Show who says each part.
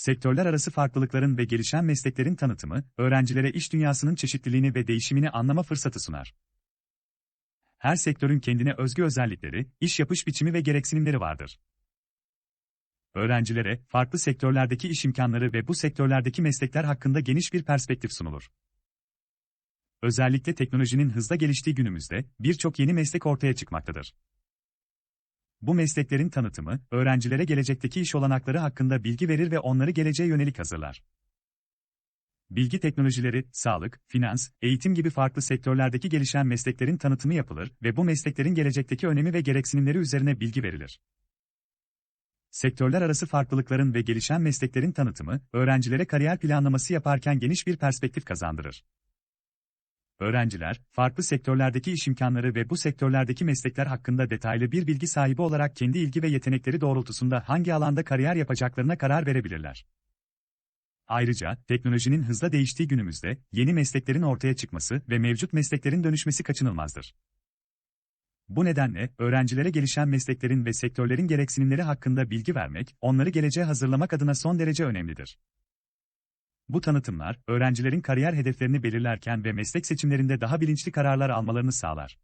Speaker 1: Sektörler arası farklılıkların ve gelişen mesleklerin tanıtımı, öğrencilere iş dünyasının çeşitliliğini ve değişimini anlama fırsatı sunar. Her sektörün kendine özgü özellikleri, iş yapış biçimi ve gereksinimleri vardır. Öğrencilere, farklı sektörlerdeki iş imkanları ve bu sektörlerdeki meslekler hakkında geniş bir perspektif sunulur. Özellikle teknolojinin hızla geliştiği günümüzde, birçok yeni meslek ortaya çıkmaktadır. Bu mesleklerin tanıtımı, öğrencilere gelecekteki iş olanakları hakkında bilgi verir ve onları geleceğe yönelik hazırlar. Bilgi teknolojileri, sağlık, finans, eğitim gibi farklı sektörlerdeki gelişen mesleklerin tanıtımı yapılır ve bu mesleklerin gelecekteki önemi ve gereksinimleri üzerine bilgi verilir. Sektörler arası farklılıkların ve gelişen mesleklerin tanıtımı, öğrencilere kariyer planlaması yaparken geniş bir perspektif kazandırır. Öğrenciler, farklı sektörlerdeki iş imkanları ve bu sektörlerdeki meslekler hakkında detaylı bir bilgi sahibi olarak kendi ilgi ve yetenekleri doğrultusunda hangi alanda kariyer yapacaklarına karar verebilirler. Ayrıca, teknolojinin hızla değiştiği günümüzde, yeni mesleklerin ortaya çıkması ve mevcut mesleklerin dönüşmesi kaçınılmazdır. Bu nedenle, öğrencilere gelişen mesleklerin ve sektörlerin gereksinimleri hakkında bilgi vermek, onları geleceğe hazırlamak adına son derece önemlidir. Bu tanıtımlar, öğrencilerin kariyer hedeflerini belirlerken ve meslek seçimlerinde daha bilinçli kararlar almalarını sağlar.